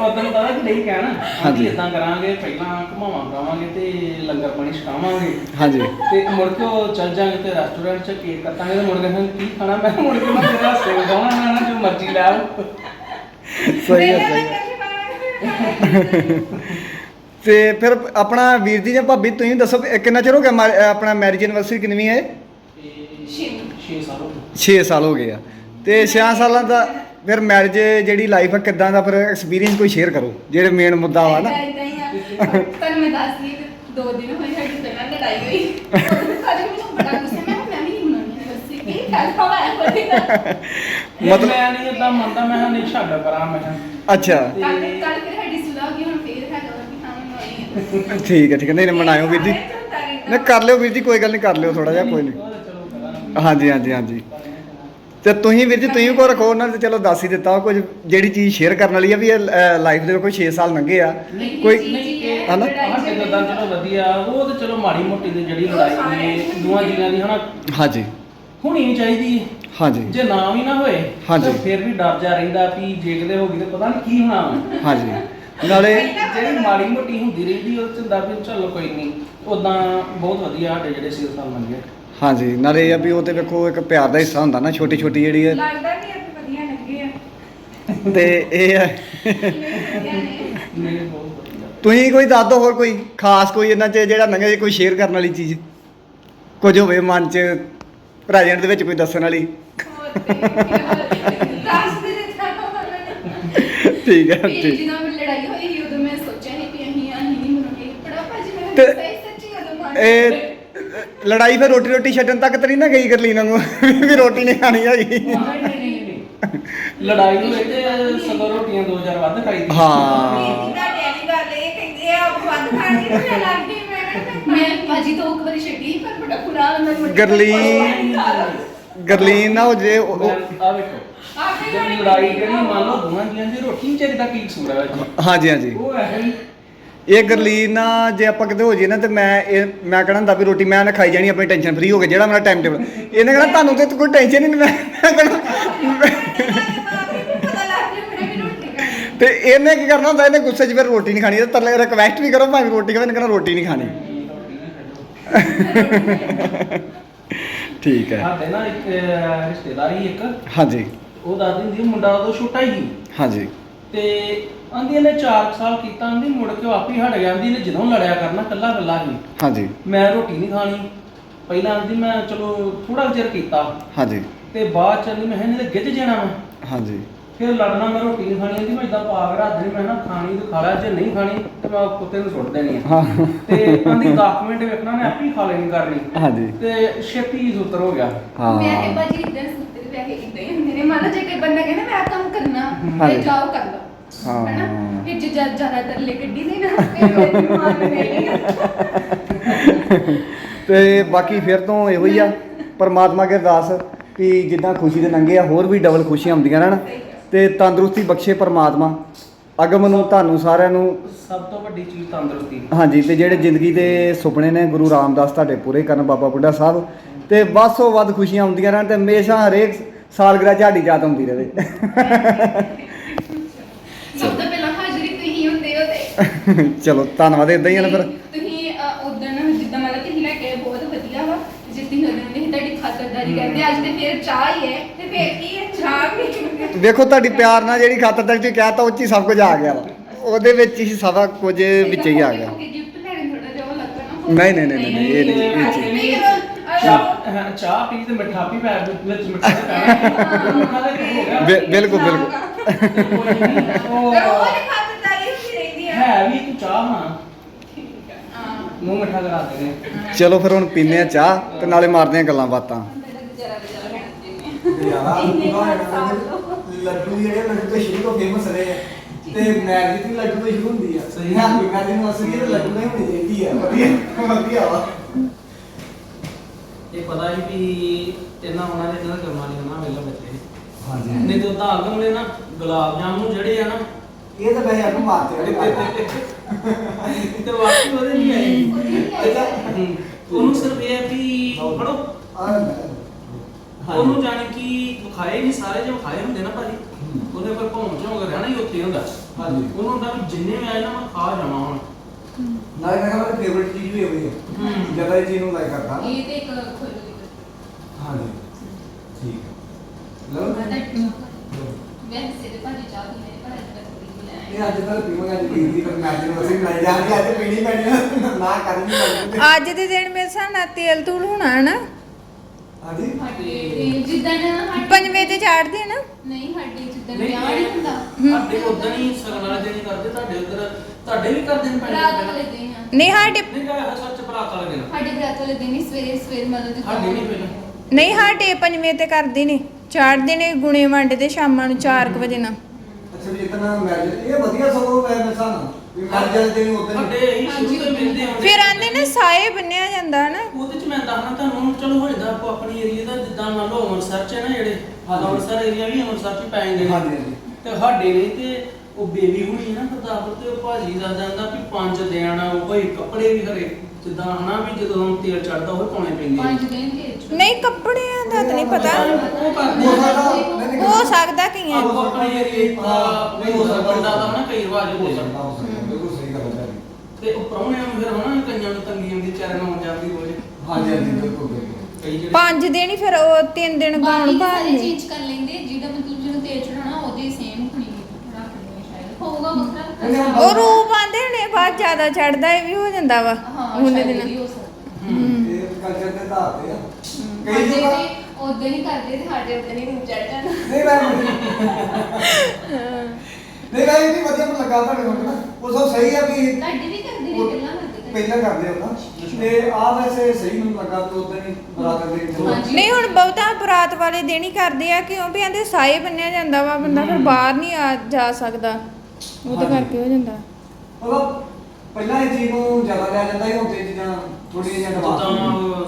[SPEAKER 5] ਉਦੋਂ ਪਤਾ ਕਿ ਨਹੀਂ ਕਹਿਣਾ?
[SPEAKER 2] ਹਾਂਜੀ।
[SPEAKER 5] ਹਾਂਜੀ। ਇਦਾਂ ਕਰਾਂਗੇ ਪਹਿਲਾਂ ਘੁਮਾਵਾਂ ਕਰਾਵਾਂਗੇ ਤੇ ਲੰਗਰ ਪਾਣੀ ਛਕਾਵਾਂਗੇ।
[SPEAKER 2] ਹਾਂਜੀ।
[SPEAKER 5] ਤੇ ਮੁੜ ਕੇ ਉਹ ਚੱਲ ਜਾਾਂਗੇ ਤੇ ਰੈਸਟੋਰੈਂਟ 'ਚ ਕੇਕ ਕੱਟਾਂਗੇ ਤੇ ਮੁੜ ਕੇ ਸਾਨੂੰ ਕੀ ਖਾਣਾ? ਮੈਂ ਮੁੜ ਕੇ ਮੈਂ ਤੇਰਾ ਸੇਵ ਦੋਣਾ ਨਾ ਜੋ ਮਰਜ਼ੀ ਲੈ ਆਓ
[SPEAKER 2] ਸਹੀ ਹੈ ਸਹੀ ਹੈ। ਤੇ ਫਿਰ ਆਪਣਾ ਵੀਰ ਜੀ ਜਾਂ ਭਾਬੀ ਤੁਸੀਂ ਦੱਸੋ ਵੀ ਕਿੰਨਾ ਚਿਰ ਹੋ ਗਿਆ ਮਾ- ਆਪਣਾ ਮੈਰਿਜ ਐਨਵਰਸਰੀ ਕਿੰਨੀ ਹੈ।
[SPEAKER 5] 6 ਸਾਲ ਹੋ ਗਏ।
[SPEAKER 2] 6 ਸਾਲ ਹੋ ਗਏ ਆ। ਤੇ 6 ਸਾਲਾਂ ਦਾ ਫਿਰ ਮੈਰਿਜ ਜਿਹੜੀ ਲਾਈਫ ਹੈ ਕਿੱਦਾਂ ਦਾ ਫਿਰ ਐਕਸਪੀਰੀਅੰਸ ਕੋਈ ਸ਼ੇਅਰ ਕਰੋ ਜਿਹੜੇ ਮੇਨ ਮੁੱਦਾ ਵਾ ਨਾ।
[SPEAKER 1] ਆ। ਤੁਹਾਨੂੰ ਮੈਂ ਦੱਸਦੀ ਦੋ ਦਿਨ ਹੋਏ ਸਾਡੀ ਪਹਿਲਾਂ ਲੜਾਈ ਹੋਈ। ਕਦੇ ਮੈਨੂੰ ਬੜਾ ਗੁੱਸਾ ਮੈਂ ਮੈਂ ਵੀ ਨਹੀਂ ਮਨਾਉਣੀ ਬਸ। ਇਹ ਗੱਲ ਹੋਇਆ ਕੋਈ ਨਾ
[SPEAKER 2] ਮਤਲਬ-
[SPEAKER 5] ਮੈਂ ਨਹੀਂ ਇਦਾਂ ਮੰਨਦਾ ਮੈਂ ਕਿਹਾ ਨਹੀਂ ਛੱਡ ਕਰਾਂ ਮੈਂ। ਕਿਹਾ
[SPEAKER 2] ਅੱਛਾ
[SPEAKER 1] ਕੱਲ ਕੱਲ ਫਿਰ ਸਾਡੀ ਸੁਲਾਹ ਹੋ ਗਈ ਹੁਣ ਫੇਰ ਹੈਗਾ ਵਾ ਕਿ ਹਾਂ ਮਨਾਉਣੀ ਹੈ
[SPEAKER 2] ਠੀਕ ਹੈ ਠੀਕ ਹੈ ਨਹੀਂ ਨਹੀਂ ਮਨਾਇਓ ਵੀਰ ਜੀ।
[SPEAKER 1] ਸਾਰੇ।
[SPEAKER 2] ਨਹੀਂ ਕਰ ਲਿਓ ਵੀਰ ਜੀ ਕੋਈ ਗੱਲ ਨਹੀਂ ਕਰ ਲਿਓ ਥੋੜਾ ਜਿਹਾ ਕੋਈ ਨਹੀਂ ਹਾਂਜੀ ਹਾਂਜੀ ਹਾਂਜੀ। ਤੇ ਤੁਸੀਂ ਵੀਰ ਜੀ ਤੁਸੀਂ ਕੋ ਰੱਖੋ ਉਹਨਾਂ ਨੇ ਤਾਂ ਚਲੋ ਦੱਸ ਹੀ ਦਿੱਤਾ ਕੁਝ ਜਿਹੜੀ ਚੀਜ਼ ਸ਼ੇਅਰ ਕਰਨ ਵਾਲੀ ਆ ਵੀ ਇਹ ਲਾਈਫ ਦੇ ਕੋਈ 6 ਸਾਲ ਲੰਘੇ ਆ। ਕੋਈ ਹਨਾ?
[SPEAKER 1] ਝਗੜੇ
[SPEAKER 5] ਤਾਂ ਚਲੋ ਵਧੀਆ ਉਹ ਤਾਂ ਚਲੋ ਮਾੜੀ ਮੋਟੀ ਦੀ ਜਿਹੜੀ ਲੜਾਈ ਹੋਈ ਦੋਵਾਂ ਜੀਆਂ ਦੀ ਹਨਾ?
[SPEAKER 2] ਹਾਂਜੀ।
[SPEAKER 5] ਹੋਣੀ ਚਾਹੀਦੀ ਹੈ।
[SPEAKER 2] ਹਾਂਜੀ।
[SPEAKER 5] ਜੇ ਨਾ ਵੀ ਨਾ ਹੋਏ
[SPEAKER 2] ਹਾਂਜੀ।
[SPEAKER 5] ਤਾਂ ਫਿਰ ਵੀ ਡਰ ਜਾ ਰਹਿੰਦਾ ਵੀ ਜੇ ਕਿਤੇ ਹੋ ਗਈ ਤਾਂ ਪਤਾ ਨਹੀਂ ਕੀ ਹੋਣਾ ਵਾ।
[SPEAKER 2] ਹਾਂਜੀ। ਨਾਲੇ
[SPEAKER 5] ਜਿਹੜੀ ਮਾੜੀ ਮੋਟੀ ਹੁੰਦੀ ਰਹਿੰਦੀ ਉਹ ਚ ਹੁੰਦਾ ਵੀ ਚਲੋ ਕੋਈ ਨਹੀਂ। ਉਦਾਂ ਬਹੁਤ ਵਧੀਆ ਸਾਡੇ ਜਿਹੜੇ ਸੀ ਸਾਲ ਮੰਗੇ
[SPEAKER 2] ਹਾਂਜੀ ਨਾਲੇ ਇਹ ਆ ਵੀ ਉਹ ਤੇ ਵੇਖੋ ਇੱਕ ਪਿਆਰ ਦਾ ਹਿੱਸਾ ਹੁੰਦਾ ਨਾ ਛੋਟੀ ਛੋਟੀ ਜਿਹੜੀ ਹੈ
[SPEAKER 1] ਲੱਗਦਾ ਵੀ ਅੱਜ ਵਧੀਆ ਲੱਗੇ ਆ।
[SPEAKER 2] ਤੇ ਇਹ ਹੈ
[SPEAKER 5] ਨਹੀਂ ਬਹੁਤ ਵਧੀਆ
[SPEAKER 2] ਤੁਸੀਂ ਕੋਈ ਦੱਸ ਦਿਓ ਹੋਰ ਕੋਈ ਖਾਸ ਕੋਈ ਇਹਨਾਂ 'ਚ ਜਿਹੜਾ ਨੰਗੇ ਕੋਈ ਸ਼ੇਅਰ ਕਰਨ ਵਾਲੀ ਚੀਜ਼? ਕੁਝ ਹੋਵੇ ਮਨ 'ਚ ਪ੍ਰੈਜ਼ੈਂਟ ਦੇ ਵਿੱਚ ਕੋਈ ਦੱਸਣ ਵਾਲੀ?
[SPEAKER 1] ਦੱਸ ਦੇ ਦਿੱਤਾ
[SPEAKER 2] ਠੀਕ ਹੈ
[SPEAKER 1] ਵੀ
[SPEAKER 2] ਠੀਕ।
[SPEAKER 1] ਜਦੋਂ ਮੇਰੀ ਲੜਾਈ ਹੋਈ ਸੀ ਉਦੋਂ ਮੈਂ ਸੋਚਿਆ ਸੀ ਕਿ ਅਸੀਂ ਅਸੀਂ ਨਹੀਂ ਮਨਾਉਣੀ ਬੜਾ ਭਾਜੀ ਮੈਂ
[SPEAKER 2] ਤੇ-
[SPEAKER 1] ਸਹੀ ਸੱਚੀ ਉਦੋਂ ਮੰਨ
[SPEAKER 2] ਇਹ ਲੜਾਈ ਫਿਰ ਰੋਟੀ ਰੋਟੀ ਛੱਡਣ ਤੱਕ ਤਾਂ ਨਹੀਂ ਨਾ ਗਈ ਕਰਲੀ ਨੂੰ ਵੀ ਰੋਟੀ ਨਹੀਂ ਖਾਣੀ ਹੈਗੀ।
[SPEAKER 5] ਨਹੀਂ ਨਹੀਂ ਨਹੀਂ ਲੜਾਈ ਹੋਈ ਤੇ ਸਗੋਂ ਰੋਟੀਆਂ ਦੋ ਚਾਰ ਵੱਧ ਖਾਈ ਦੀ
[SPEAKER 2] ਹਾਂ।
[SPEAKER 1] ਇਹਦਾ ਡੈਡੀ ਗੱਲ ਇਹ ਕਹਿੰਦੇ ਆ ਵੱਧ ਖਾਣੀ ਤੇ ਮੈਂ ਮੈਂ ਮੈਂ ਭਾਜੀ ਤੋਂ ਇੱਕ ਵਾਰੀ ਛੱਡੀ ਪਰ ਬੜਾ ਬੁਰਾ ਹਾਲ ਮੈਂ
[SPEAKER 2] ਗਰਲੀਨ ਗਰਲੀਨ ਨਾ ਹੋ ਜੇ ਉਹ-
[SPEAKER 5] ਮੈਂ
[SPEAKER 2] ਉਹ-
[SPEAKER 5] ਆ ਵੇਖੋ
[SPEAKER 1] ਆਪੇ
[SPEAKER 5] ਜੇ ਲੜਾਈ ਕਰੀ ਮੰਨ ਲਓ ਦੋਵਾਂ ਜੀਆਂ ਦੀ ਰੋਟੀ ਵਿਚਾਰੀ ਦਾ ਕੀ ਕਸੂਰ ਹੈ ਵਿੱਚ
[SPEAKER 2] ਹਾਂਜੀ ਹਾਂਜੀ।
[SPEAKER 5] ਉਹ ਹੈ ਹੀ
[SPEAKER 2] ਇਹ ਗਰਲੀਨ ਨਾ ਜੇ ਆਪਾਂ ਕਿਤੇ ਹੋ ਜੇ ਨਾ ਤੇ ਮੈਂ ਇਹ ਮੈਂ ਕਹਣਾ ਹੁੰਦਾ ਵੀ ਰੋਟੀ ਮੈਂ ਨਾ ਖਾਈ ਜਾਣੀ ਆਪਣੀ ਟੈਨਸ਼ਨ ਫਰੀ ਹੋ ਕੇ ਜਿਹੜਾ ਮੇਰਾ ਟਾਈਮ ਟੇਬਲ ਇਹਨੇ ਕਹਣਾ ਤੁਹਾਨੂੰ ਤੇ ਕੋਈ ਟੈਨਸ਼ਨ ਹੀ ਨਹੀਂ ਮੈਂ ਤੇ ਇਹਨੇ ਕੀ ਕਰਨਾ ਹੁੰਦਾ ਇਹਨੇ ਗੁੱਸੇ 'ਚ ਫਿਰ ਰੋਟੀ ਨਹੀਂ ਖਾਣੀ ਤੇ ਤਰਲੇ ਰਿਕਵੈਸਟ ਵੀ ਕਰੋ ਭਾਵੇਂ ਰੋਟੀ ਖਾਵੇ ਕਹਿਣਾ ਰੋਟੀ ਨਹੀਂ ਖਾਣੀ। ਠੀਕ ਹੈ।
[SPEAKER 5] ਸਾਡੇ ਨਾ ਇੱਕ ਰਿਸ਼ਤੇਦਾਰੀ ਇੱਕ।
[SPEAKER 2] ਹਾਂਜੀ।
[SPEAKER 5] ਉਹ ਦੱਸਦੀ ਹੁੰਦੀ ਮੁੰਡਾ ਉਦੋਂ ਛੋਟਾ ਹੀ।
[SPEAKER 2] ਹਾਂਜੀ।
[SPEAKER 5] ਤੇ ਆਂਦੀ ਇਹਨੇ 4 ਸਾਲ ਕੀਤਾ ਆਂਦੀ ਮੁੜ ਕੇ ਉਹ ਆਪ ਹੀ ਹਟ ਗਿਆ ਆਂਦੀ ਇਹਨੇ ਜਦੋਂ ਲੜਿਆ ਕਰਨਾ ਕੱਲਾ ਕੱਲਾ ਹੀ।
[SPEAKER 2] ਹਾਂਜੀ।
[SPEAKER 5] ਮੈਂ ਰੋਟੀ ਨਹੀਂ ਖਾਣੀ। ਪਹਿਲਾਂ ਆਂਦੀ ਮੈਂ ਚਲੋ ਥੋੜਾ ਚਿਰ ਕੀਤਾ।
[SPEAKER 2] ਹਾਂਜੀ।
[SPEAKER 5] ਤੇ ਬਾਅਦ ਚ ਆਂਦੀ ਮੈਂ ਇਹਨੇ ਤੇ ਗਿੱਜ ਜਾਣਾ ਮੈਂ
[SPEAKER 2] ਹਾਂਜੀ।
[SPEAKER 5] ਫਿਰ ਲੜਨਾ ਮੈਂ ਰੋਟੀ ਨਹੀਂ ਖਾਣੀ ਆਂਦੀ ਮੈਂ ਇਦਾਂ ਪਾਗ ਰੱਖ ਦੇਣੀ ਮੈਂ ਨਾ ਖਾਣੀ ਤੇ ਖਾ ਲਿਆ ਜੇ ਨਹੀਂ ਖਾਣੀ ਤੇ ਮੈਂ ਕੁੱਤੇ ਨੂੰ ਸੁੱਟ ਦੇਣੀ ਆ।
[SPEAKER 2] ਹਾਂ।
[SPEAKER 5] ਤੇ ਆਂਦੀ 10 ਮਿੰਟ ਵੇਖਣਾ ਮੈਂ ਆਪੇ ਹੀ ਖਾ ਲੈਣੀ ਕਰਨੀ।
[SPEAKER 2] ਹਾਂਜੀ।
[SPEAKER 5] ਤੇ ਛੇਤੀ ਹੀ ਸੁੱਤਰ ਹੋ ਗਿਆ।
[SPEAKER 2] ਹਾਂ।
[SPEAKER 1] ਮੈਂ ਇਹ ਭਾਜੀ ਇਦਾਂ ਸੁੱਤੇ ਤੇ ਵੈਸੇ ਇਦਾਂ ਹੀ ਹੁੰਦੇ ਨੇ। ਮੰਨ ਲਓ ਜੇ ਕੋਈ ਬੰਦਾ ਕਹਿੰਦਾ ਮੈਂ ਆਹ ਕੰਮ ਕਰਨਾ
[SPEAKER 2] ਹਾਂਜੀ।
[SPEAKER 1] ਤੇ ਜਾਓ ਕਰ ਲਓ।
[SPEAKER 2] ਹਾਂ।
[SPEAKER 1] ਹੈਨਾ ਫਿਰ ਜੇ ਜ਼ਿਆ- ਜ਼ਿਆਦਾਤਰ ਲੈ ਗੱਡੀ ਦੇ ਨਾ ਫਿਰ ਉਹ ਮਾਰ ਦੇਣੀ
[SPEAKER 2] ਤੇ ਬਾਕੀ ਫਿਰ ਤੋਂ ਇਹੋ ਹੀ ਆ ਪਰਮਾਤਮਾ ਅੱਗੇ ਅਰਦਾਸ ਵੀ ਜਿੱਦਾਂ ਖੁਸ਼ੀ ਦੇ ਨੰਗੇ ਆ ਹੋਰ ਵੀ ਡਬਲ ਖੁਸ਼ੀਆਂ ਹੁੰਦੀਆਂ ਰਹਿਣ। ਤੇ ਤੰਦਰੁਸਤੀ ਬਖਸ਼ੇ ਪਰਮਾਤਮਾ। ਅਗਮ ਨੂੰ ਤੁਹਾਨੂੰ ਸਾਰਿਆਂ ਨੂੰ
[SPEAKER 5] ਸਭ ਤੋਂ ਵੱਡੀ ਚੀਜ਼ ਤੰਦਰੁਸਤੀ
[SPEAKER 2] ਹਾਂਜੀ ਤੇ ਜਿਹੜੇ ਜ਼ਿੰਦਗੀ ਦੇ ਸੁਪਨੇ ਨੇ ਗੁਰੂ ਰਾਮਦਾਸ ਤੁਹਾਡੇ ਪੂਰੇ ਕਰਨ ਬਾਬਾ ਬੁੱਢਾ ਸਾਹਿਬ। ਤੇ ਵੱਸੋ ਵੱਧ ਖੁਸ਼ੀਆਂ ਹੁੰਦੀਆਂ ਰਹਿਣ ਤੇ ਹਮੇਸ਼ਾ ਹਰੇਕ ਸਾਲਗਿਰਾ ਝਾੜੀ ਯਾਦ ਹੁੰਦੀ ਰਹੇ।
[SPEAKER 1] ਸਭ ਤੋਂ ਪਹਿਲਾਂ ਹਾਜ਼ਰੀ ਤੁਸੀਂ ਹੁੰਦੇ ਹੋ ਤੇ
[SPEAKER 2] ਚਲੋ ਧੰਨਵਾਦ ਇਦਾਂ ਹੀ ਆ ਨਾ ਫਿਰ
[SPEAKER 1] ਤੁਸੀਂ ਉਦੋਂ ਜਿੱਦਾਂ ਮਤਲਬ ਤੁਸੀਂ ਲੈ ਕੇ ਆਏ, ਬਹੁਤ ਵਧੀਆ ਵਾ ਜੇ ਤੁਸੀਂ ਉਦੋਂ ਨਹੀਂ ਤੁਹਾਡੀ ਖਾਤਰਦਾਰੀ ਕਰਦੇ ਅੱਜ ਤੇ ਫਿਰ ਚਾਹ ਹੀ ਹੈ ਤੇ ਫਿਰ ਕੀ ਹੈ ਚਾਹ ਵੀ
[SPEAKER 2] ਵੇਖੋ ਤੁਹਾਡੀ ਪਿਆਰ ਨਾਲ ਜਿਹੜੀ ਖਾਤਰਦਾਰੀ ਤੁਸੀਂ ਕਹਿਤਾ ਉਹ 'ਚ ਹੀ ਸਭ ਕੁਝ ਆ ਗਿਆ ਵਾ ਉਹਦੇ ਵਿੱਚ ਹੀ ਸਾਰਾ ਕੁਝ ਵਿੱਚ ਹੀ ਆ ਗਿਆ
[SPEAKER 1] ਗਿਫਟ ਲੈਣ ਥੋੜਾ ਜਿਹਾ ਉਹ ਲੱਗਦਾ ਨਾ
[SPEAKER 2] ਨਹੀਂ ਨਹੀਂ ਨਹੀਂ ਨਹੀਂ ਇਹ ਨਹੀਂ ਇਹ ਚੀਜ਼
[SPEAKER 1] ਨਹੀਂ ਕਰੋ
[SPEAKER 5] ਚਾਹ ਹਾਂ, ਚਾਹ ਪੀ ਤੇ ਮਿੱਠਾ ਪੀ ਪੈ ਵਿੱਚ ਮਿੱਠਾ ਤੇ ਪੈਣਾ। ਮਿੱਠਾ ਤਾਂ ਕੀ ਹੋ ਗਿਆ।
[SPEAKER 2] ਬਿ- ਬਿਲਕੁਲ ਬਿਲਕੁਲ।
[SPEAKER 5] ਕੋਈ ਨਹੀਂ, ਉਹ
[SPEAKER 1] ਪਰ ਉਹ ਨਹੀਂ ਖਾਤਰਦਾਰੀ ਹੁੰਦੀ ਰਹਿੰਦੀ ਆ।
[SPEAKER 5] ਹੈ ਵੀ ਤੂੰ ਚਾਹ ਨਾ
[SPEAKER 1] ਹਾਂ
[SPEAKER 5] ਮੂੰਹ ਮਿੱਠਾ ਕਰਾ ਦੇਗੇ
[SPEAKER 2] ਚਲੋ ਫਿਰ ਹੁਣ ਪੀਨੇ ਆ ਚਾਹ ਤੇ ਨਾਲੇ ਮਾਰਦੇ ਆ ਗੱਲਾਂ ਬਾਤਾਂ।
[SPEAKER 1] ਜਰਾ ਜਰਾ
[SPEAKER 2] ਲੱਡੂ ਜਿਹੜੇ ਲੱਡੂ ਤੋਂ ਸ਼ੁਰੂ ਤੋਂ ਫੇਮਸ ਰਹੇ ਆ ਤੇ ਮੈਰਿਜ ਵੀ ਲੱਡੂ ਤੋਂ ਸ਼ੁਰੂ ਹੁੰਦੀ ਆ।
[SPEAKER 5] ਸਹੀ
[SPEAKER 2] ਹਾਂ ਮੈਰਿਜ ਨੂੰ ਅਸਲੀ ਤੇ ਲੱਡੂ ਨਹੀਂ ਚਾਹੀਦੀ ਆ। ਵਧੀਆ ਵਧੀਆ ਵਾ।
[SPEAKER 5] ਇਹ ਪਤਾ ਹੀ ਵੀ ਇਹਨਾਂ ਉਹਨਾਂ ਦੇ ਇਹਨਾਂ ਕਰਮਾ ਨਹੀਂ ਉਹਨਾਂ ਵੇਲਾ ਬੱਚੇ
[SPEAKER 2] ਹਾਂਜੀ
[SPEAKER 5] ਨਹੀਂ ਤੇ ਉਦਾਂ ਅਗਮ ਨੇ ਨਾ ਗੁਲਾਬ ਜਾਮੂ ਜਿਹੜੇ ਆ ਨਾ
[SPEAKER 2] ਇਹ ਤਾਂ ਵੈਸੇ ਆਪ ਮਾਰਤੇ
[SPEAKER 5] ਤੇ ਵਾਕਈ ਉਹਦੇ ਨਹੀਂ ਆਏ ਹੂੰ। ਉਹਨੂੰ ਸਿਰਫ ਇਹ ਹੈ ਵੀ ਫੜੋ। ਉਹਨੂੰ ਜਾਣ ਕਿ ਵਿਖਾਏ ਨਹੀਂ ਸਾਰੇ ਜੇ ਵਿਖਾਏ ਹੁੰਦੇ ਨਾ ਭਾਜੀ। ਉਹਦੇ ਪਰ ਭੌਂ ਝੋਂ ਰਹਿਣਾ ਹੀ ਉੱਥੇ ਹੁੰਦਾ।
[SPEAKER 2] ਹਾਂਜੀ।
[SPEAKER 5] ਉਹਨੂੰ ਹੁੰਦਾ ਵੀ ਜਿੰਨੇ ਵੀ ਆਏ ਨਾ ਮੈਂ ਖਾ ਜਾਵਾਂ ਹੁਣ।
[SPEAKER 2] ਨਾਲੇ ਮੈਂ ਕਹਿੰਦਾ ਫੇਵਰਿਟ ਚੀਜ਼ ਵੀ ਹੋਈ ਹੈ
[SPEAKER 5] ਹੂੰ।
[SPEAKER 2] ਜ਼ਿਆਦਾ ਇਹ ਚੀਜ਼ ਨੂੰ ਲਾਈਕ ਕਰਦਾ।
[SPEAKER 1] ਇਹ ਤੇ ਇੱਕ ਖੋਲੋ
[SPEAKER 2] ਹਾਂਜੀ। ਠੀਕ ਹੈ। ਲਓ।
[SPEAKER 1] ਵੈਸੇ ਤੇ ਭਾਜੀ ਚਾਹ ਪੀ ਮੇਰੇ ਪਰ ਅੱਜ ਤੱਕ ਕੁੜੀ ਨਹੀਂ
[SPEAKER 2] ਇਹ ਅੱਜ ਕੱਲ ਪੀਵਾਂਗੇ ਅੱਜ ਪੀਂਦੀ ਪਰ ਮੈਚ ਨੂੰ ਅਸੀਂ ਬਣਾਈ ਜਾਂਦੀ ਅੱਜ ਪੀਣੀ ਪੈਣੀ ਨਾ ਕਰਨੀ ਪੈਣੀ।
[SPEAKER 3] ਅੱਜ ਦੇ ਦਿਨ ਮੇਰੇ ਹਿਸਾਬ ਨਾਲ ਤੇਲ ਤੂਲ ਹੋਣਾ ਨਾ
[SPEAKER 2] ਹਾਂਜੀ।
[SPEAKER 1] ਜਿੱਦਾਂ
[SPEAKER 3] ਪੰਜਵੇਂ ਤੇ ਚਾੜਦੇ ਨਾ?
[SPEAKER 1] ਨਹੀਂ ਸਾਡੇ ਜਿੱਦਾਂ
[SPEAKER 5] ਨਹੀਂ,
[SPEAKER 1] ਵਿਆਹ ਨਹੀਂ ਹੁੰਦਾ।
[SPEAKER 5] ਸਾਡੇ ਉਦੋਂ ਹੀ ਦਿਨ ਹੀ ਕਰਦੇ ਤੁਹਾਡੇ ਉਧਰ ਤੁਹਾਡੇ ਵੀ ਕਰਦੇ ਨੇ
[SPEAKER 1] ਰਾਤ ਵਾਲੇ ਦਿਨ ਆ।
[SPEAKER 3] ਨਹੀਂ ਸਾਡੇ
[SPEAKER 5] ਨਹੀਂ ਗਾ ਸੱਚ ਬਰਾਤ ਵਾਲੇ ਦਿਨ
[SPEAKER 1] ਸਾਡੇ ਬਰਾਤ ਵਾਲੇ ਦਿਨ ਹੀ ਸਵੇਰੇ ਸਵੇਰੇ ਮਤਲਬ ਜਿੱਦਾਂ
[SPEAKER 5] ਸਾਡੇ ਨਹੀਂ ਪਹਿਲਾਂ।
[SPEAKER 3] ਨਹੀਂ ਸਾਡੇ ਪੰਜਵੇਂ ਤੇ ਕਰਦੇ ਨੇ। ਚਾੜਦੇ ਨੇ ਗੁਣੇ ਵੰਡਦੇ ਸ਼ਾਮਾਂ ਨੂੰ 4 ਵਜੇ ਨਾਲ।
[SPEAKER 2] ਅੱਛਾ ਵੀ ਜਿਤਨਾ ਮੈਚ ਇਹ ਵਧੀਆ ਸਗੋਂ ਮੈਂ ਮਸਾਨਾ ਵੀ ਮੈਚ ਦੇ ਦਿਨ ਉਦੋਂ
[SPEAKER 5] ਸਾਡੇ ਇਹੀ ਸ਼ੁਰੂ ਤੋਂ ਮਿਲਦੇ ਆਉਂਦੇ
[SPEAKER 3] ਫਿਰ ਆਂਦੇ ਨੇ ਸਾਏ ਬੰਨਿਆ ਜਾਂਦਾ ਨਾ
[SPEAKER 5] ਉਹਦੇ ਚ ਮੈਂ ਦੱਸਣਾ ਤੁਹਾਨੂੰ ਚਲੋ ਹੋ ਜਾਂਦਾ ਆਪੋ ਆਪਣੀ ਏਰੀਆ ਦਾ ਜਿੱਦਾਂ ਮੰਨ ਲਓ ਅੰਮ੍ਰਿਤਸਰ ਚ ਹੈ ਨਾ ਜਿਹੜੇ ਅੰਮ੍ਰਿਤਸਰ ਏਰੀਆ ਵੀ ਅੰਮ੍ਰਿਤਸਰ ਚ ਪੈ ਜਾਂਦੇ ਨੇ।
[SPEAKER 2] ਹਾਂਜੀ, ਹਾਂਜੀ।
[SPEAKER 5] ਤੇ ਸਾਡੇ ਨੇ ਤੇ ਉਹ ਬੇਬੀ ਹੁਣੀ ਨਾ ਪ੍ਰਤਾਪ ਤੇ ਉਹ ਭਾਜੀ ਦਾ ਜਾਂਦਾ ਵੀ ਪੰਜ ਦਿਨ ਉਹ ਕੋਈ ਕੱਪੜੇ ਵੀ ਹਰੇ ਜਿੱਦਾਂ ਹਨਾ ਵੀ ਜਦੋਂ ਤੇਲ ਚੜਦਾ ਉਹ ਪਾਉਣੇ ਪੈਂਦੇ
[SPEAKER 1] ਪੰਜ। ਦਿਨ ਦੇ
[SPEAKER 3] ਨਹੀਂ ਕੱਪੜਿਆਂ ਦਾ ਤਾਂ ਨਹੀਂ ਪਤਾ।
[SPEAKER 5] ਉਹ ਕਰਦੇ
[SPEAKER 2] ਹੋ
[SPEAKER 5] ਆ।
[SPEAKER 2] ਸਕਦਾ
[SPEAKER 3] ਹੋ ਕਈਆਂ
[SPEAKER 5] ਆਪੋ
[SPEAKER 3] ਨੂੰ।
[SPEAKER 5] ਆਪਣੀ ਏਰੀਆ ਦਾ ਵੀ ਹੋ ਸਕਦਾ ਪਿੰਡਾਂ ਦਾ ਹਨਾ ਕਈ ਰਿਵਾਜ
[SPEAKER 2] ਹੋ ਸਕਦਾ।
[SPEAKER 5] ਆ
[SPEAKER 2] ਹੋ ਸਕਦਾ ਬਿਲਕੁਲ ਸਹੀ ਗੱਲ ਹੈ।
[SPEAKER 5] ਤੇ ਉਹ ਪ੍ਰਾਹੁਣਿਆਂ ਨੂੰ ਫਿਰ ਹਨਾ ਕਈਆਂ ਨੂੰ ਤੰਗੀ ਆਉਂਦੀ ਚਰਨ ਆਉਣ ਜਾਂਦੀ ਰੋਜ਼।
[SPEAKER 2] ਹਾਂਜੀ ਹਾਂਜੀ ਬਿਲਕੁਲ ਬਿਲਕੁਲ।
[SPEAKER 5] ਕਈ ਜਿਹੜੇ
[SPEAKER 3] ਪੰਜ ਦਿਨ ਹੀ ਫਿਰ ਉਹ ਤਿੰਨ ਦਿਨ ਗਾਉਣ
[SPEAKER 1] ਬਾਕੀ ਸਾਰੇ
[SPEAKER 3] ਭਾਲਦੇ
[SPEAKER 1] ਚੇਂਜ ਕਰ ਲੈਂਦੇ ਜਿਹੜਾ ਮਤਲਬ ਜਿਹਨੂੰ ਤੇਲ ਚੜਾਉਣਾ ਉਹਦੇ ਸੇਮ ਹੋਣੀ
[SPEAKER 3] ਉਹ ਰੂਪ ਆਂਦੇ ਨੇ ਬਾਅਦ ਜ਼ਿਆਦਾ ਚੜਦਾ ਇਹ ਵੀ ਹੋ ਜਾਂਦਾ ਵਾ ਉਹਨੇ ਦਿਨ।
[SPEAKER 1] ਵੀ ਹੋ ਸਕਦਾ।
[SPEAKER 2] ਇਹ ਕਲਚਰ ਦੇ ਆਧਾਰ ਤੇ ਆ। ਕਈ
[SPEAKER 1] ਸਾਡੇ
[SPEAKER 2] ਜਗ੍ਹਾ
[SPEAKER 1] ਵੀ ਉਦੋਂ ਹੀ ਕਰਦੇ ਤੇ ਸਾਡੇ ਉਦੋਂ ਹੀ ਨੂੰ ਚੜ ਜਾਣਾ
[SPEAKER 2] ਨਹੀਂ ਮੈਂ ਨਹੀਂ। ਮੈਂ ਇਹ ਵੀ ਵਧੀਆ ਮੈਨੂੰ ਲੱਗਾ ਤੁਹਾਡੇ ਕੋਲ ਨਾ ਉਹ ਸਭ ਸਹੀ ਆ ਵੀ
[SPEAKER 1] ਤੁਹਾਡੇ ਵੀ ਕਰਦੇ ਨੇ
[SPEAKER 2] ਉਹ
[SPEAKER 1] ਪਹਿਲਾਂ ਕਰਦੇ ਤੇ
[SPEAKER 2] ਪਹਿਲਾਂ ਕਰਦੇ ਹੋ ਨਾ। ਤੇ ਆ ਵੈਸੇ ਸਹੀ ਮੈਨੂੰ ਲੱਗਾ ਕਿ ਉਦੋਂ ਹੀ ਬਰਾਦਰ ਦੇ ਚਲੋ
[SPEAKER 1] ਹਾਂਜੀ।
[SPEAKER 3] ਨਹੀਂ ਹੁਣ ਬਹੁਤਾ ਬਰਾਤ ਵਾਲੇ ਦਿਨ ਹੀ ਕਰਦੇ ਆ ਕਿਉਂ ਵੀ ਆਂਦੇ ਸਾਏ ਬੰਨਿਆ ਜਾਂਦਾ ਵਾ ਬੰਦਾ ਫਿਰ ਬਾਹਰ ਨਹੀਂ ਆ ਜਾ ਸਕਦਾ। ਉਹਦੇ
[SPEAKER 2] ਹਾਂਜੀ।
[SPEAKER 3] ਕਰਕੇ ਹੋ ਜਾਂਦਾ।
[SPEAKER 2] ਮਤਲਬ ਪਹਿਲਾਂ ਇਹ ਚੀਜ਼ ਨੂੰ ਜ਼ਿਆਦਾ ਲਿਆ ਜਾਂਦਾ ਸੀ ਹੁਣ ਤੇ ਚੀਜ਼ਾਂ ਥੋੜੀਆਂ ਜਿਹੀਆਂ
[SPEAKER 5] ਜਿੱਦਾਂ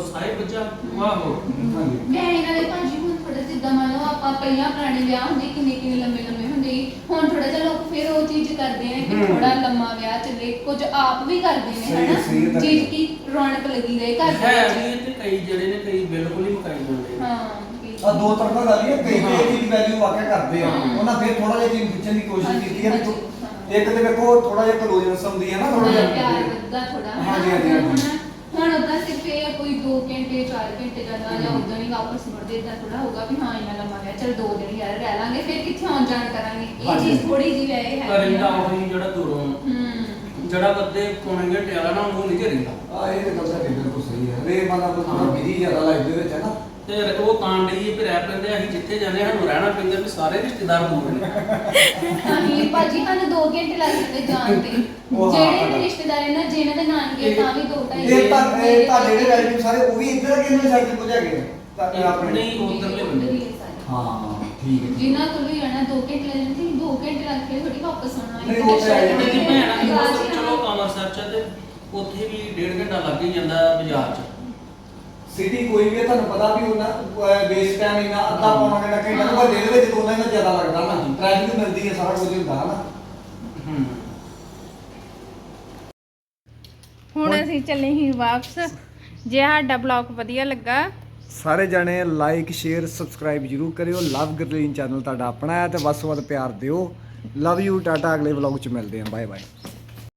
[SPEAKER 5] ਸਾਹਿਬ ਬੱਚਾ ਵਾਹੋ
[SPEAKER 2] ਹਾਂਜੀ।
[SPEAKER 1] ਮੈਂ ਇਹਨਾਂ ਦੇ ਭਾਜੀ ਹੁਣ ਥੋੜਾ ਜਿੱਦਾਂ ਮੰਨ ਲਓ ਆਪਾਂ ਪਹਿਲਾਂ ਪੁਰਾਣੇ ਵਿਆਹ ਹੁੰਦੇ ਕਿੰਨੇ ਕਿੰਨੇ ਲੰਮੇ ਲੰਮੇ ਹੁੰਦੇ ਸੀ ਹੁਣ ਥੋੜਾ ਜਿਹਾ ਲੋਕ ਫਿਰ ਉਹ ਚੀਜ਼ ਕਰਦੇ ਨੇ ਕਿ
[SPEAKER 2] ਹਮ।
[SPEAKER 1] ਥੋੜਾ ਲੰਮਾ ਵਿਆਹ ਚੱਲੇ ਕੁਝ ਆਪ ਵੀ ਕਰਦੇ ਨੇ
[SPEAKER 2] ਸਹੀ- ਸਹੀ
[SPEAKER 1] ਹਨਾ ਚੀਜ਼
[SPEAKER 2] ਹੈ।
[SPEAKER 1] ਕੀ ਰੌਣਕ ਲੱਗੀ ਰਹੇ ਘਰ
[SPEAKER 5] ਹੈ
[SPEAKER 1] ਦੇ
[SPEAKER 5] ਵੀ
[SPEAKER 1] ਵਿੱਚ
[SPEAKER 5] ਤੇ ਕਈ ਜਿਹੜੇ ਨੇ ਕਈ ਬਿਲਕੁਲ ਹੀ ਮੁਕਾਈ ਜਾਂਦੇ ਨੇ।
[SPEAKER 1] ਹਾਂ।
[SPEAKER 2] ਆ ਦੋ ਤਰਫਾ ਗੱਲ ਹੀ ਹੈ ਕਈ ਤੇ ਇਹ ਚੀਜ਼ ਵੈਲਿਊ ਵਾਕਿਆ ਕਰਦੇ ਆ
[SPEAKER 1] ਹਾਂ।
[SPEAKER 2] ਉਹਨਾਂ ਫਿਰ ਥੋੜਾ ਜਿਹਾ ਚੀਜ਼ ਖਿੱਚਣ ਦੀ ਕੋਸ਼ਿਸ਼ ਕੀਤੀ ਹੈ ਵੀ ਤੂੰ-
[SPEAKER 1] ਹਾਂ।
[SPEAKER 2] ਇੱਕ ਤੇ ਵੇਖੋ ਥੋੜਾ ਜਿਹਾ ਕਲੋਜ਼ਨੈਸ ਹੁੰਦੀ ਹੈ ਨਾ ਥੋੜਾ
[SPEAKER 1] ਥੋੜਾ
[SPEAKER 2] ਜਿਹਾ
[SPEAKER 1] ਪਿਆਰ ਵੱਧਦਾ ਥੋੜਾ।
[SPEAKER 2] ਹਾਂਜੀ, ਹਾਂਜੀ, ਹਾਂਜੀ।
[SPEAKER 1] ਹੁਣ ਉਦਾਂ ਸਿਰਫ ਇਹ ਆ ਕੋਈ 2 ਘੰਟੇ 4 ਘੰਟੇ ਜਾਂਦਾ ਜਾਂ ਉਦਾਂ ਹੀ ਵਾਪਸ ਮੁੜਦੇ ਇਦਾਂ ਥੋੜਾ ਹੋਊਗਾ ਵੀ ਹਾਂ ਇੰਨਾ ਲੰਮਾ ਗਿਆ ਚਲ 2 ਦਿਨ ਯਾਰ ਰਹਿ ਲਾਂਗੇ ਫਿਰ ਕਿੱਥੇ ਆਉਣ ਜਾਣ ਕਰਾਂਗੇ ਇਹ
[SPEAKER 2] ਹਾਂਜੀ।
[SPEAKER 1] ਚੀਜ਼ ਥੋੜੀ ਜਿਹੀ ਵੈ ਹੈ
[SPEAKER 5] ਪਰ ਇਹਦਾ ਉਹੀ ਜਿਹੜਾ ਦੂਰੋਂ
[SPEAKER 1] ਹੂੰ
[SPEAKER 5] ਜਿਹੜਾ ਬੰਦੇ ਪੌਣੇ ਘੰਟੇ ਵਾਲਾ ਨਾ ਉਹ ਨਹੀਂ ਰਹਿੰਦਾ
[SPEAKER 2] ਆ ਇਹ ਤੇ ਗੱਲ ਤੁਹਾਡੀ ਬਿਲਕੁਲ ਸਹੀ ਹੈ ਰੇ ਮਾਨਾ ਤੋਂ ਥੋੜਾ ਬਿਜ਼ੀ ਜ਼ਿਆਦਾ ਲਾਈਫ ਦੇ ਵਿੱਚ ਹੈ ਨਾ
[SPEAKER 5] ਤੇ ਉਹ ਕਾਂਡ ਹੀ ਵੀ ਰਹਿ ਪੈਂਦੇ ਅਸੀਂ ਜਿੱਥੇ ਜਾਂਦੇ ਹਾਂ ਸਾਨੂੰ ਰਹਿਣਾ ਪੈਂਦਾ ਵੀ ਸਾਰੇ ਰਿਸ਼ਤੇਦਾਰ ਦੂਰ ਨੇ।
[SPEAKER 1] ਹਾਂਜੀ ਭਾਜੀ ਸਾਨੂੰ 2 ਘੰਟੇ ਲੱਗ ਜਾਂਦੇ ਜਾਣ ਤੇ
[SPEAKER 2] ਉਹ ਹਾਂ,
[SPEAKER 1] ਜਿਹੜੇ। ਵੀ ਰਿਸ਼ਤੇਦਾਰ ਇਹਨਾਂ ਜਿਹਨਾਂ ਦੇ ਨਾਨਕੇ ਤਾਂ ਵੀ 2 2.5
[SPEAKER 2] ਇਹ ਤਾਂ ਇਹ ਤੁਹਾਡੇ ਜਿਹੜੇ ਰਿਲੇਟਿਵ ਸਾਰੇ ਉਹ ਵੀ ਇੱਧਰ ਇਹਨਾਂ ਸਾਡੇ ਕੋਲ ਹੈਗੇ ਤਾਂ ਇਹ ਆਪਣੇ
[SPEAKER 5] ਨਹੀਂ ਉਧਰਲੇ ਬੰਦੇ
[SPEAKER 2] ਹਾਂ ਠੀਕ ਹੈ।
[SPEAKER 1] ਜਿਨ੍ਹਾਂ ਕੋਲ ਵੀ ਰਹਿਣਾ 2 ਘੰਟੇ ਲੱਗ ਜਾਂਦੇ 2 ਘੰਟੇ ਲੱਗ ਕੇ ਥੋੜੀ ਵਾਪਸ ਆਉਣਾ।
[SPEAKER 2] ਨਹੀਂ, ਉਹ ਤਾਂ ਹੈ।
[SPEAKER 5] ਮੇਰੀ ਭੈਣ ਆ ਉਹ ਤਾਂ ਚਲੋ ਅੰਮ੍ਰਿਤਸਰ ਚ ਤੇ ਉੱਥੇ ਵੀ ਡੇਢ ਘੰਟਾ ਲੱਗ ਹੀ ਜਾਂਦਾ ਬਾਜ਼ਾਰ ਚ।
[SPEAKER 2] ਸਿਟੀ ਕੋਈ ਵੀ ਹੈ ਤੁਹਾਨੂੰ ਪਤਾ ਵੀ ਉਹਨਾਂ ਬੇਸ ਟਾਈਮ ਇਹਨਾਂ ਅੱਧਾ ਪੌਣਾ ਘੰਟਾ ਘੰਟਾ ਨੂੰ ਪਰ ਇਹਦੇ ਵਿੱਚ ਦੋਨਾਂ ਦਾ ਜ਼ਿਆਦਾ ਲੱਗਦਾ ਨਾ। ਟ੍ਰੈਫਿਕ ਮਿਲਦੀ ਹੈ ਸਾਰਾ ਕੁਝ ਹੁੰਦਾ ਹੈ। ਨਾ
[SPEAKER 3] ਹੁਣ ਅਸੀਂ ਚੱਲੇ ਹੀ ਵਾਪਸ। ਜੇ ਸਾਡਾ ਬਲੌਗ ਵਧੀਆ ਲੱਗਾ।
[SPEAKER 2] ਸਾਰੇ ਜਣੇ ਲਾਈਕ ਸ਼ੇਅਰ ਸਬਸਕ੍ਰਾਈਬ ਜਰੂਰ ਕਰਿਓ। ਲਵ ਗਰਲੀਨ ਚੈਨਲ ਤੁਹਾਡਾ ਆਪਣਾ ਹੈ ਤੇ ਵੱਧ ਤੋਂ ਵੱਧ ਪਿਆਰ ਦਿਓ। ਲਵ ਯੂ ਟਾਟਾ ਅਗਲੇ ਵਲੌਗ ਚ ਮਿਲਦੇ ਹਾਂ। Bye bye